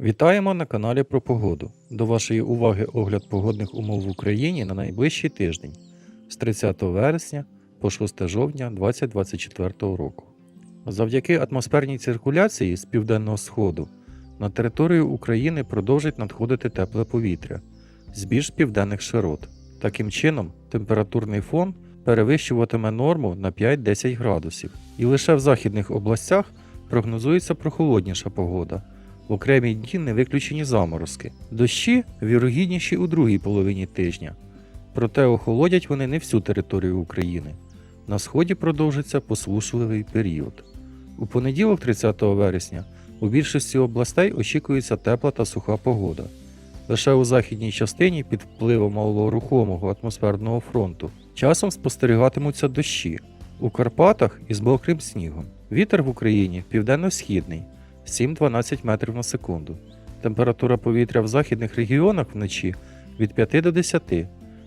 Вітаємо на каналі про погоду. До вашої уваги огляд погодних умов в Україні на найближчий тиждень з 30 вересня по 6 жовтня 2024 року. Завдяки атмосферній циркуляції з південного сходу на територію України продовжить надходити тепле повітря з більш південних широт. Таким чином, температурний фон перевищуватиме норму на 5-10 градусів, і лише в західних областях прогнозується прохолодніша погода. В окремі дні не виключені заморозки. Дощі вірогідніші у другій половині тижня. Проте охолодять вони не всю територію України. На сході продовжиться посушливий період. У понеділок, 30 вересня, у більшості областей очікується тепла та суха погода. Лише у західній частині під впливом малорухомого атмосферного фронту часом спостерігатимуться дощі. У Карпатах із мокрим снігом. Вітер в Україні південно-східний 7-12 метрів на секунду. Температура повітря в західних регіонах вночі від 5 до 10,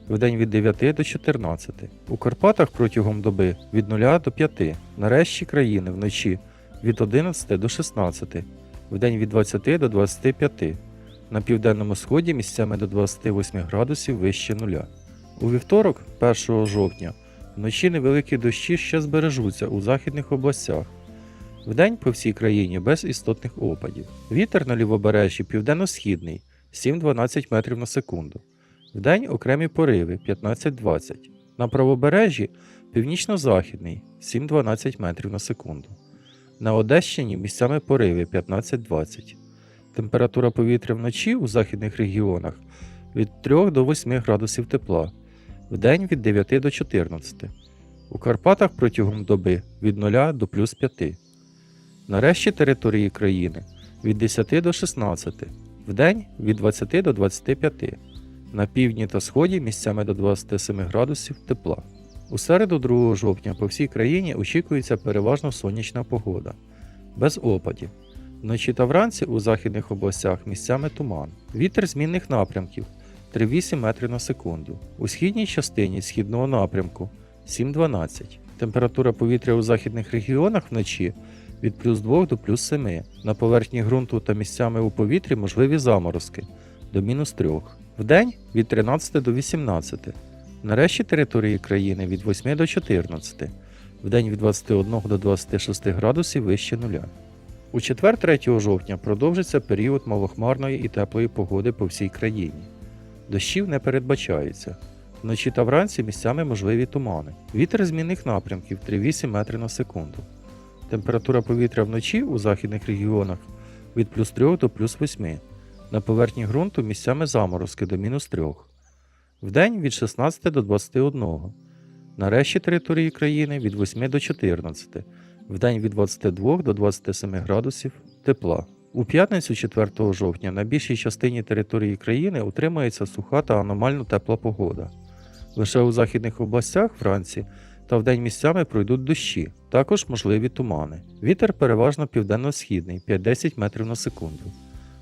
вдень від 9 до 14. У Карпатах протягом доби від 0 до 5. На решті країни вночі від 11 до 16, вдень від 20 до 25. На південному сході місцями до 28 градусів вище нуля. У вівторок, 1 жовтня, вночі невеликі дощі ще збережуться у західних областях. Вдень по всій країні без істотних опадів. Вітер на лівобережжі південно-східний 7-12 метрів на секунду. Вдень окремі пориви 15-20. На правобережжі північно-західний 7-12 метрів на секунду. На Одещині місцями пориви 15-20. Температура повітря вночі у західних регіонах від 3 до 8 градусів тепла, вдень від 9 до 14. У Карпатах протягом доби від 0 до плюс 5. На решті території країни від 10 до 16, вдень від 20 до 25, на півдні та сході місцями до 27 градусів тепла. У середу 2 жовтня по всій країні очікується переважно сонячна погода, без опадів. Вночі та вранці у західних областях місцями туман. Вітер змінних напрямків 3-8 метрів на секунду. У східній частині східного напрямку 7-12. Температура повітря у західних регіонах вночі від плюс 2 до плюс 7. На поверхні ґрунту та місцями у повітрі можливі заморозки до мінус 3. Вдень від 13 до 18. На решті території країни від 8 до 14. Вдень від 21 до 26 градусів вище нуля. У четвер 3 жовтня продовжиться період малохмарної і теплої погоди по всій країні. Дощів не передбачається. Вночі та вранці місцями можливі тумани. Вітер змінних напрямків 3-8 метрів на секунду. Температура повітря вночі у західних регіонах від плюс 3 до плюс 8. На поверхні ґрунту місцями заморозки до мінус 3. Вдень від 16 до 21. На решті території країни від 8 до 14. Вдень від 22 до 27 градусів тепла. У п'ятницю 4 жовтня на більшій частині території країни утримається суха та аномально тепла погода. Лише у західних областях Франції та вдень місцями пройдуть дощі, також можливі тумани. Вітер переважно південно-східний 5-10 метрів на секунду.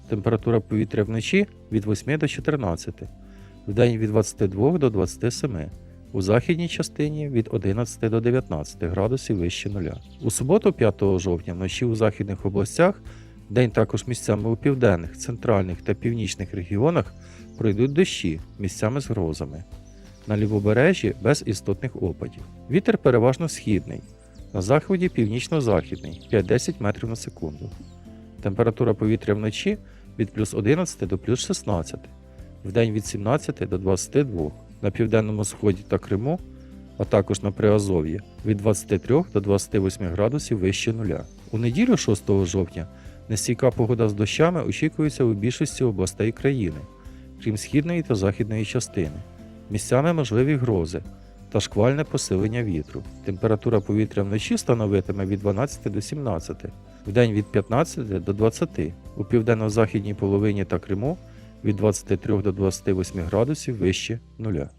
Температура повітря вночі від 8 до 14, вдень від 22 до 27. У західній частині від 11 до 19 градусів вище нуля. У суботу, 5 жовтня, вночі у західних областях, день також місцями у південних, центральних та північних регіонах пройдуть дощі місцями з грозами. На лівобережжі без істотних опадів. Вітер переважно східний, на заході північно-західний 5-10 метрів на секунду. Температура повітря вночі від плюс 11 до плюс 16, вдень від 17 до 22, на південному сході та Криму, а також на Приазов'ї від 23 до 28 градусів вище нуля. У неділю 6 жовтня нестійка погода з дощами очікується у більшості областей країни, крім східної та західної частини. Місцями можливі грози та шквальне посилення вітру. Температура повітря вночі становитиме від 12 до 17, вдень від 15 до 20, у південно-західній половині та Криму від 23 до 28 градусів вище нуля.